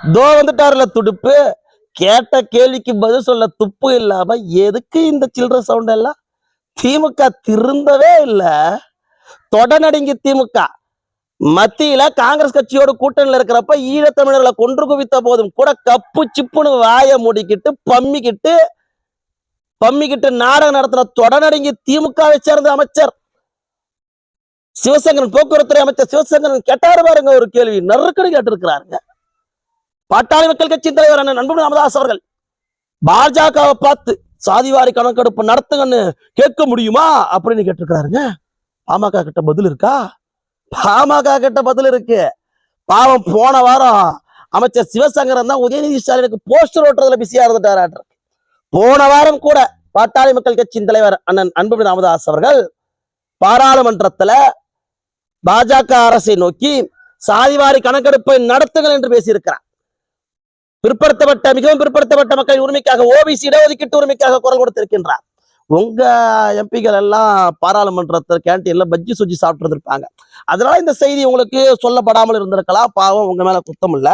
தோ வந்துட்டாருல துடுப்பு. கேட்ட கேள்விக்கு பதில் சொல்ல துப்பு இல்லாம எதுக்கு இந்த சில்லற சவுண்ட் எல்லாம்? திமுக திருந்தவே இல்ல. தொடநடுங்கி திமுக. மத்தியில காங்கிரஸ் கட்சியோட கூட்டணியில இருக்கிறப்ப ஈழத்தமிழர்களை கொன்று குவித்த போதும் கூட கப்பு சிப்புன்னு வாயை முடிக்கிட்டு பம்மிக்கிட்டு பம்மிக்கிட்டு நாடகம் நடத்தின தொடநடுங்கி திமுகவை சேர்ந்த அமைச்சர் சிவசங்கரன் போக்குவரத்துறை அமைச்சர் சிவசங்கரன் கேட்டாரு பாருங்க ஒரு கேள்வி. நறுக்கடி கேட்டிருக்கிறாருங்க. பாட்டாளி மக்கள் கட்சியின் தலைவர் அண்ணன் நண்பன் ராமதாஸ் அவர்கள். பாஜகவை பார்த்து சாதிவாரி கணக்கெடுப்பு நடத்துங்கன்னு கேட்க முடியுமா அப்படின்னு கேட்டிருக்கிறாருங்க. பாமக கிட்ட பதில் இருக்கா? பாமக கிட்ட பதில் இருக்கு. பாவம் போன வாரம் அமைச்சர் சிவசங்கரன் தான் உதயநிதி ஸ்டாலினுக்கு போஸ்டர் ஓட்டுறதுல பிஸியா இருந்துட்டாராட்டு போன வாரம் கூட பாட்டாளி மக்கள் கட்சியின் தலைவர் அண்ணன் அன்புமணி ராமதாஸ் அவர்கள் பாராளுமன்றத்துல பாஜக அரசை நோக்கி சாதிவாரி கணக்கெடுப்பை நடத்துங்கள் என்று பேசியிருக்கிறார். பிற்படுத்தப்பட்ட மிகவும் பிற்படுத்தப்பட்ட மக்களின் உரிமைக்காக ஓபிசி இடஒதுக்கீட்டு உரிமைக்காக குரல் கொடுத்திருக்கின்றார். உங்க எம்பிகள் எல்லாம் பாராளுமன்றத்தில் கேன்டீன்ல பஜ்ஜி சுஜி சாப்பிட்டு இருப்பாங்க அதனால இந்த செய்தி உங்களுக்கு சொல்லப்படாமல் இருந்திருக்கலாம். பாவம் உங்க மேல குத்தம் இல்ல.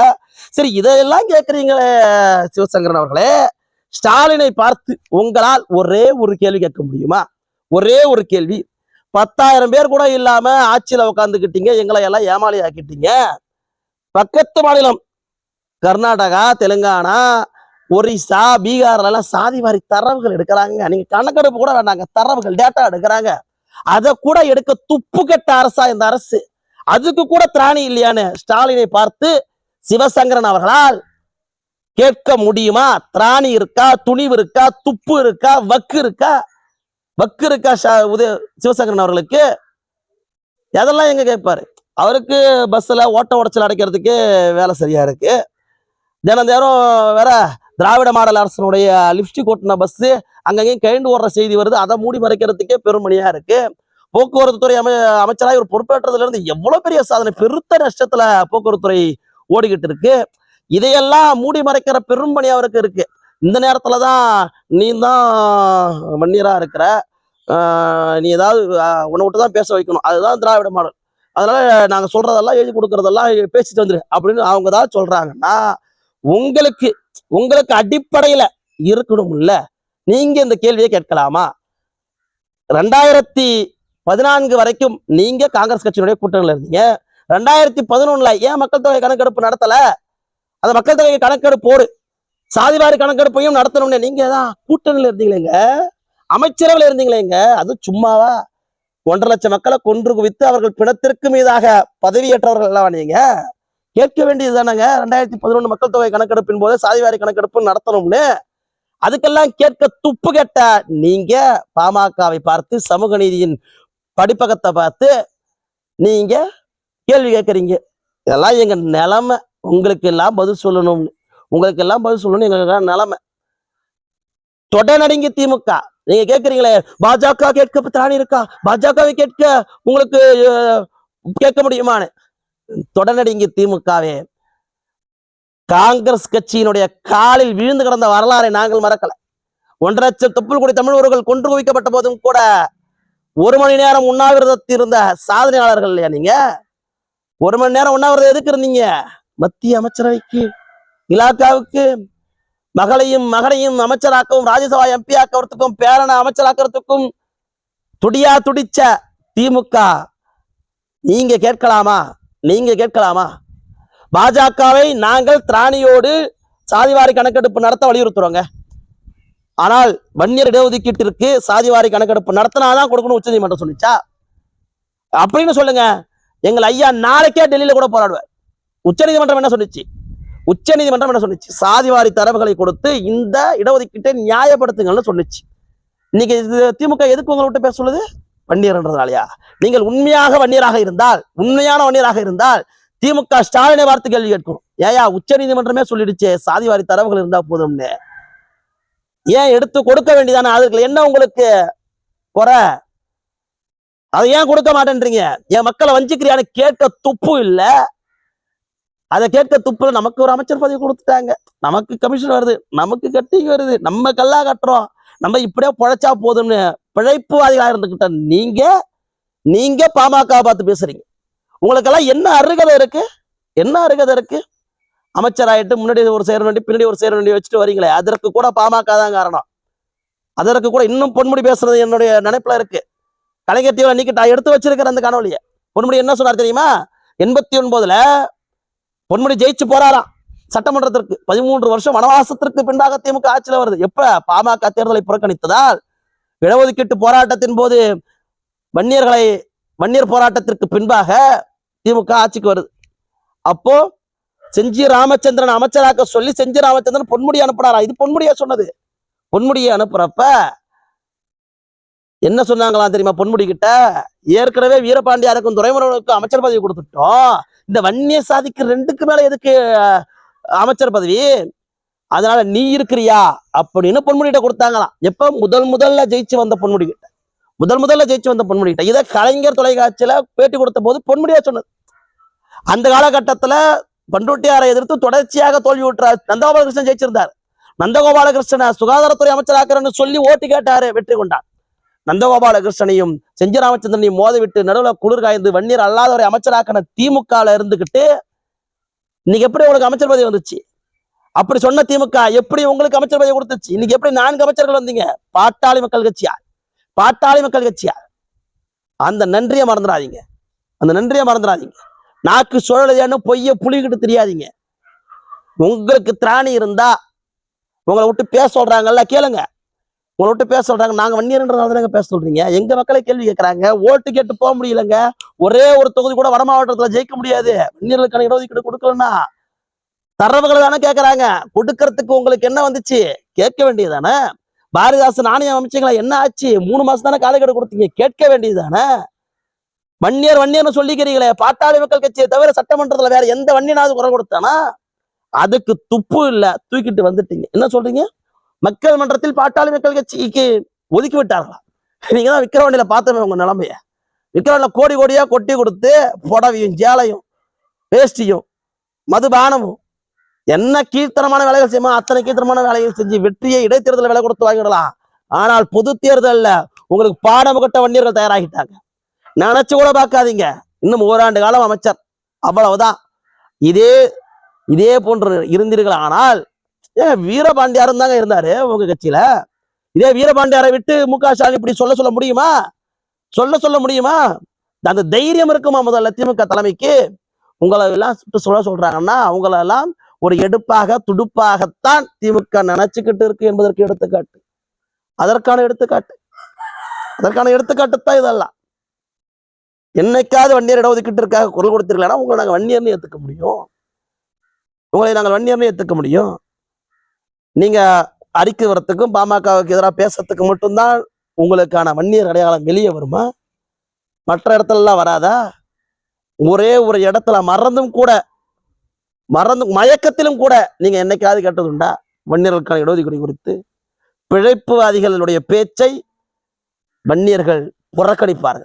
சரி இதையெல்லாம் கேட்கறீங்களே சிவசங்கரன் அவர்களே. ஸ்டாலினை பார்த்து உங்களால் ஒரே ஒரு கேள்வி கேட்க முடியுமா? ஒரே ஒரு கேள்வி. பத்தாயிரம் பேர் கூட இல்லாம ஆட்சியில உட்காந்துக்கிட்டீங்க எங்களை எல்லாம் ஏமாளி ஆக்கிட்டீங்க பக்கத்து மாநிலம் கர்நாடகா தெலுங்கானா ஒரிசா பீகார்லாம் சாதி வாரி தரவுகள் எடுக்கிறாங்க. நீங்க கணக்கெடுப்பு கூட வேண்டாங்க. தரவுகள் டேட்டா எடுக்கிறாங்க. அதை கூட எடுக்க துப்பு கெட்ட அரசா இந்த அரசு. அதுக்கு கூட திராணி இல்லையான்னு ஸ்டாலினை பார்த்து சிவசங்கரன் அவர்களால் கேட்க முடியுமா? திராணி இருக்கா? துணிவு இருக்கா? துப்பு இருக்கா? வக்கு இருக்கா? வக்கு இருக்கா ஷா- உதய சிவசங்கரன் அவர்களுக்கு? அதெல்லாம் எங்க கேட்பாரு அவருக்கு பஸ்ல ஓட்ட உடச்சல் அடைக்கிறதுக்கு வேலை சரியா இருக்கு. தினந்தேரம் வேற திராவிட மாடல் அரசனுடைய லிப்ஸ்டிக் ஓட்டின பஸ் அங்கங்கேயும் கைண்டு ஓடுற செய்தி வருது. அதை மூடி மறைக்கிறதுக்கே பெருமணியா இருக்கு. போக்குவரத்து துறை அமை அமைச்சராக இவர் பொறுப்பேற்றதுலேருந்து எவ்வளோ பெரிய சாதனை பெருத்த நஷ்டத்தில் போக்குவரத்துறை ஓடிக்கிட்டு இருக்கு. இதையெல்லாம் மூடி மறைக்கிற பெரும்பணி அவருக்கு இருக்கு. இந்த நேரத்தில் தான் நீ தான் வன்னியரா இருக்கிற. நீ ஏதாவது உன்னை விட்டு தான் பேச வைக்கணும். அதுதான் திராவிட மாடல். அதனால நாங்கள் சொல்றதெல்லாம் எழுதி கொடுக்கறதெல்லாம் பேசிட்டு வந்துரு அப்படின்னு அவங்க தான் சொல்றாங்கன்னா உங்களுக்கு உங்களுக்கு அடிப்படையில இருக்கணும்ல? நீங்க இந்த கேள்வியை கேட்கலாமா? ரெண்டாயிரத்தி பதினான்கு வரைக்கும் நீங்க காங்கிரஸ் கட்சியினுடைய கூட்டணியில் இருந்தீங்க. ரெண்டாயிரத்தி பதினொன்னுல ஏன் மக்கள் தொகை கணக்கெடுப்பு நடத்தல? அந்த மக்கள் தொகை கணக்கெடுப்போடு சாதிவாரி கணக்கெடுப்பையும் நடத்தணும்னு நீங்க தான் கூட்டணியில் இருந்தீங்களேங்க. அமைச்சரவையில் இருந்தீங்களேங்க. அது சும்மாவா? ஒன்றரை லட்சம் மக்களை கொன்று குவித்து அவர்கள் பிணத்திற்கு மீதாக பதவியேற்றவர்கள் எல்லாம் நீங்க? கேட்க வேண்டியது தானங்க. ரெண்டாயிரத்தி பதினொன்று மக்கள் தொகை கணக்கெடுப்பின் போது சாதிவாரி கணக்கெடுப்பு நடத்தணும்னு. அதுக்கெல்லாம் கேட்க துப்பு கேட்ட நீங்க பாமகவை பார்த்து சமூக நீதியின் படிப்பகத்தை பார்த்து நீங்க கேள்வி கேட்குறீங்க. இதெல்லாம் எங்க நிலைமை. உங்களுக்கு எல்லாம் பதில் சொல்லணும்னு உங்களுக்கு எல்லாம் பதில் சொல்லணும். எங்களுக்கு நிலைமை. தொடநடுங்கி திமுக. நீங்க கேட்குறீங்களே பாஜக கேட்க திராணி இருக்கா? பாஜகவை கேட்க உங்களுக்கு கேட்க முடியுமான்னு? தொடநடுங்கி திமுகவே. காங்கிரஸ் கட்சியினுடைய காலில் விழுந்து கிடந்த வரலாறை நாங்கள் மறக்கல. ஒன்றரை லட்சம் தொப்புள் கூடிய தமிழர்கள் கொன்று குவிக்கப்பட்ட போதும் கூட ஒரு மணி நேரம் உண்ணாவிரதத்தில் இருந்த சாதனையாளர்கள் இல்லையா நீங்க? ஒரு மணி நேரம் உண்ணாவிரதம் எதுக்கு இருந்தீங்க? மத்திய அமைச்சரவைக்கு இலாக்காவுக்கு மகளையும் மகனையும் அமைச்சராக்கவும் ராஜ்யசபா எம்பி ஆக்கிறதுக்கும் பேரனை அமைச்சராக்கிறதுக்கும் துடியா துடிச்ச திமுக. நீங்க கேட்கலாமா? நீங்க கேட்கலாமா? பாஜகவை நாங்கள் திராணியோடு சாதிவாரி கணக்கெடுப்பு நடத்த வலியுறுத்துறோங்க. ஆனால் வன்னியர் இடஒதுக்கீட்டிற்கு சாதிவாரி கணக்கெடுப்பு நடத்தினாதான் கொடுக்கணும் உச்சநீதிமன்றம் சொல்லிச்சா? அப்படின்னு சொல்லுங்க. எங்கள் ஐயா நாளைக்கே டெல்லியில கூட போராடுவார். உச்சநீதிமன்றம் என்ன சொல்லிச்சு? உச்சநீதிமன்றம் என்ன சொல்லிச்சு? சாதிவாரி தரவுகளை கொடுத்து இந்த இடஒதுக்கீட்டை நியாயப்படுத்துங்கள்னு சொல்லிச்சு. இன்னைக்கு இது திமுக எதுக்கு உங்களை விட்டு பேச சொல்லுது? வன்னியர்ன்றதுனாலயா? நீங்கள் உண்மையாக வன்னியராக இருந்தால் உண்மையான வன்னியராக இருந்தால் திமுக ஸ்டாலினை வார்த்தை கேள்வி கேட்கும். ஏயா உச்ச நீதிமன்றமே சொல்லிடுச்சே சாதிவாரி தரவுகள் இருந்தா போதும்னு. ஏன் எடுத்து கொடுக்க வேண்டியதானே அதுக்கு என்ன உங்களுக்கு குறை? அதை ஏன் கொடுக்க மாட்டேன்றீங்க? என் மக்களை வஞ்சிக்கிறியான்னு கேட்க துப்பு இல்ல. அதை கேட்க துப்புல நமக்கு ஒரு அமைச்சர் பதவி கொடுத்துட்டாங்க. நமக்கு கமிஷன் வருது நமக்கு கட்டிங் வருது நம்ம கல்லா கட்டுறோம். நம்ம இப்படியே பிழைச்சா போதும்னு பிழைப்புவாதிகளாக இருந்துகிட்ட நீங்க நீங்க பாமக பார்த்து பேசுறீங்க. உங்களுக்கெல்லாம் என்ன அருகதை இருக்கு? என்ன அருகதை இருக்கு? அமைச்சராயிட்டு முன்னாடி ஒரு சேர வேண்டி பின்னாடி ஒரு சேர வேண்டி வச்சுட்டு வரீங்களே அதற்கு கூட பாமக தான் காரணம். அதற்கு கூட இன்னும் பொன்முடி பேசுறது என்னுடைய நினைப்புல இருக்கு. கலைஞர் தீவிர நீக்கிட்டு நான் எடுத்து வச்சிருக்கிற அந்த காணொலியை பொன்முடி என்ன சொன்னார் தெரியுமா? எண்பத்தி ஒன்பதுல பொன்முடி ஜெயிச்சு போறாராம். சட்டமன்றத்திற்கு பதிமூன்று வருஷம் வனவாசத்திற்கு பின்பாக திமுக ஆட்சியில் வருது. எப்ப பாமக தேர்தலை புறக்கணித்ததால் இடஒதுக்கீட்டு போராட்டத்தின் போது வன்னியர்களை வன்னியர் போராட்டத்திற்கு பின்பாக திமுக ஆட்சிக்கு வருது. அப்போ செஞ்சி ராமச்சந்திரன் அமைச்சராக்க சொல்லி செஞ்சி ராமச்சந்திரன் பொன்முடி அனுப்புனாரா? இது பொன்முடியா சொன்னது. பொன்முடியை அனுப்புறப்ப என்ன சொன்னாங்களாம் தெரியுமா பொன்முடி கிட்ட? ஏற்கனவே வீரபாண்டியாருக்கும் துரைமுருகனுக்கும் அமைச்சர் பதவி கொடுத்துட்டோம். இந்த வன்னிய சாதிக்கு ரெண்டுக்கு மேல எதுக்கு அமைச்சர் பதவி. அதனால நீ இருக்கிறியா? அப்படின்னு பொன்முடிகிட்ட கொடுத்தாங்களாம். எப்ப? முதல் முதல்ல ஜெயிச்சு வந்த பொன்முடி கிட்ட முதல் முதல்ல ஜெயிச்சு வந்த பொன்முடி கிட்ட இதை கலைஞர் தொலைக்காட்சியில பேட்டி கொடுத்த போது பொன்முடியா சொன்னது. அந்த காலகட்டத்துல பண்ருட்டியாரை எதிர்த்து தொடர்ச்சியாக தோல்வி விட்டுறார் நந்தகோபாலகிருஷ்ணன் ஜெயிச்சிருந்தார். நந்தகோபாலகிருஷ்ணனை சுகாதாரத்துறை அமைச்சராக்கிறன்னு சொல்லி ஓட்டு கேட்டாரு வெற்றி கொண்டார். நந்தகோபாலகிருஷ்ணனையும் செஞ்சி ராமச்சந்திரனையும் மோதவிட்டு நடுவில் குளிர் காய்ந்து வன்னியர் அல்லாதவரை அமைச்சராக்கின திமுகல இருந்துகிட்டு இன்னைக்கு எப்படி உங்களுக்கு அமைச்சர் பதவி வந்துச்சு? அப்படி சொன்ன திமுக எப்படி உங்களுக்கு அமைச்சர் பதவி கொடுத்துச்சு? இன்னைக்கு எப்படி நான்கு அமைச்சர்கள் வந்தீங்க? பாட்டாளி மக்கள் கட்சியா? பாட்டாளி மக்கள் கட்சியா? அந்த நன்றியை மறந்துடாதீங்க. அந்த நன்றியை மறந்துடாதீங்க. நாக்கு சுழலையானு பொய்ய புளிக்கிட்டு தெரியாதீங்க. உங்களுக்கு திராணி இருந்தா உங்களை விட்டு பேச சொல்றாங்கல்ல கேளுங்க. உங்கள்ட்ட பேச சொல்றாங்க. நாங்க வன்னியர்ன்றதால தானங்க பேச சொல்றீங்க. எங்க மக்களை கேள்வி கேட்கறாங்க ஓட்டு கேட்டு போக முடியலங்க. ஒரே ஒரு தொகுதி கூட வட மாவட்டத்துல ஜெயிக்க முடியாது. வன்னியர்களுக்கான இடஒதுக்கீடு கொடுக்கலன்னா தரவுகளை தானே கேட்கறாங்க கொடுக்கறதுக்கு உங்களுக்கு என்ன வந்துச்சு? கேட்க வேண்டியதானே பாரதிதாசன் நாணயம் அமைச்சிங்களா என்ன ஆச்சு? மூணு மாசம் தானே காலக்கெடு கொடுத்தீங்க. கேட்க வேண்டியதுதானே. வன்னியர் வன்னியர்னு சொல்லிக்கிறீங்களே. பாட்டாளி மக்கள் கட்சியை தவிர சட்டமன்றத்துல வேற எந்த வன்னியனாவது குரல் கொடுத்தானா? அதுக்கு துப்பு இல்ல. தூக்கிட்டு வந்துட்டீங்க. என்ன சொல்றீங்க? மக்கள் மன்றத்தில் பாட்டாளி மக்கள் கட்சிக்கு ஒதுக்கி விட்டார்களா? நீங்க தான் விக்கிரவாண்டியில பார்த்தோமே உங்க நிலைமைய. விக்கிரவாண்டியில கோடி கோடியா கொட்டி கொடுத்து புடவையும் ஜேலையும் வேஷ்டியும் மதுபானமும் என்ன கீர்த்தனமான வேலைகள் செய்யுமோ? அத்தனை கீர்த்தனமான வேலைகள் செஞ்சு வெற்றியை இடைத்தேர்தல் விலை கொடுத்து வாங்கிடலாம் ஆனால் பொது தேர்தல்ல உங்களுக்கு பாடமுகட்ட வன்னியர்கள் தயாராகிட்டாங்க. நினைச்சு கூட பார்க்காதீங்க. இன்னும் ஓராண்டு காலம் அமைச்சர். அவ்வளவுதான். இதே இதே போன்று இருந்தீர்கள் ஆனால் ஏன் வீரபாண்டியாரும் தாங்க இருந்தாரு உங்க கட்சியில? இதே வீரபாண்டியாரை விட்டு மு க ஸ்டாலின் இப்படி சொல்ல சொல்ல முடியுமா? சொல்ல சொல்ல முடியுமா? அந்த தைரியம் இருக்குமா முதல்ல திமுக தலைமைக்கு? உங்களை எல்லாம் சொல்ல சொல்றாங்கன்னா அவங்கள எல்லாம் ஒரு எடுப்பாக துடுப்பாகத்தான் திமுக நினைச்சுக்கிட்டு இருக்கு என்பதற்கு எடுத்துக்காட்டு. அதற்கான எடுத்துக்காட்டு. அதற்கான எடுத்துக்காட்டு தான் இதெல்லாம். என்னைக்காவது வன்னியர் இடஒதுக்கீட்டிற்காக குரல் கொடுத்தீர்களா உங்களை நாங்கள் வன்னியர்னு ஏத்துக்க முடியும். உங்களை நாங்கள் வன்னியர்னு ஏத்துக்க முடியும். நீங்கள் அறிக்கை வரத்துக்கும் பாமகவுக்கு எதிராக பேசுறதுக்கு மட்டும்தான் உங்களுக்கான வன்னியர் அடையாளம் வெளியே வருமா? மற்ற இடத்துலலாம் வராதா? ஒரே ஒரு இடத்துல மறந்தும் கூட மறந்து மயக்கத்திலும் கூட நீங்கள் என்னைக்காவது கேட்டதுண்டா? வன்னியர்களுக்கான இடஒதுக்கீடு குறித்து பிழைப்புவாதிகளுடைய பேச்சை வன்னியர்கள் புறக்கணிப்பார்கள்.